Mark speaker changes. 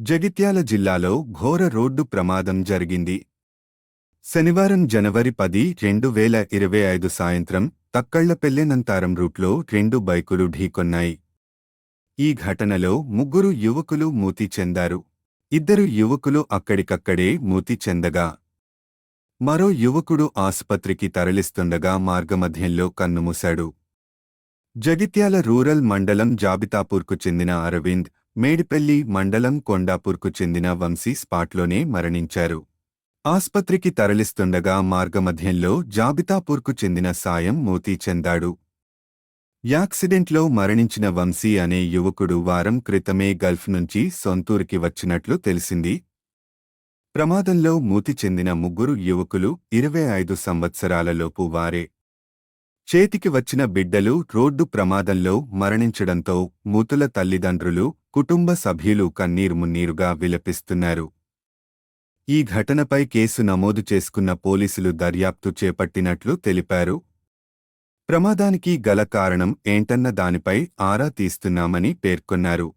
Speaker 1: జగిత్యాల జిల్లాలో ఘోర రోడ్డు ప్రమాదం జరిగింది. శనివారం జనవరి పది రెండు వేల ఇరవై ఐదు సాయంత్రం తక్కళ్ళపెల్లెనంతారం రూట్లో రెండు బైకులు ఢీకొన్నాయి. ఈ ఘటనలో ముగ్గురు యువకులు మూతి చెందారు. ఇద్దరు యువకులు అక్కడికక్కడే మూతి చెందగా. మరో యువకుడు ఆసుపత్రికి తరలిస్తుండగా మార్గమధ్యంలో కన్నుమూశాడు. జగిత్యాల రూరల్ మండలం జాబితాపూర్కు చెందిన అరవింద్ మేడిపెల్లి మండలం కొండాపూర్కు చెందిన వంశీ స్పాట్లోనే మరణించారు. ఆస్పత్రికి తరలిస్తుండగా మార్గమధ్యంలో జాబితాపూర్కు చెందిన సాయం మూతి చెందాడు. యాక్సిడెంట్లో మరణించిన వంశీ అనే యువకుడు వారం క్రితమే గల్ఫ్ నుంచి సొంతూరుకి వచ్చినట్లు తెలిసింది. ప్రమాదంలో మూతి చెందిన ముగ్గురు యువకులు ఇరవై ఐదు సంవత్సరాలలోపు వారే. చేతికి వచ్చిన బిడ్డలు రోడ్డు ప్రమాదంలో మరణించడంతో మూతుల తల్లిదండ్రులు కుటుంబ సభ్యులు కన్నీరు మున్నీరుగా విలపిస్తున్నారు. ఈ ఘటనపై కేసు నమోదు చేసుకున్న పోలీసులు దర్యాప్తు చేపట్టినట్లు తెలిపారు. ప్రమాదానికి గల కారణం ఏంటన్న దానిపై ఆరా తీస్తున్నామని పేర్కొన్నారు.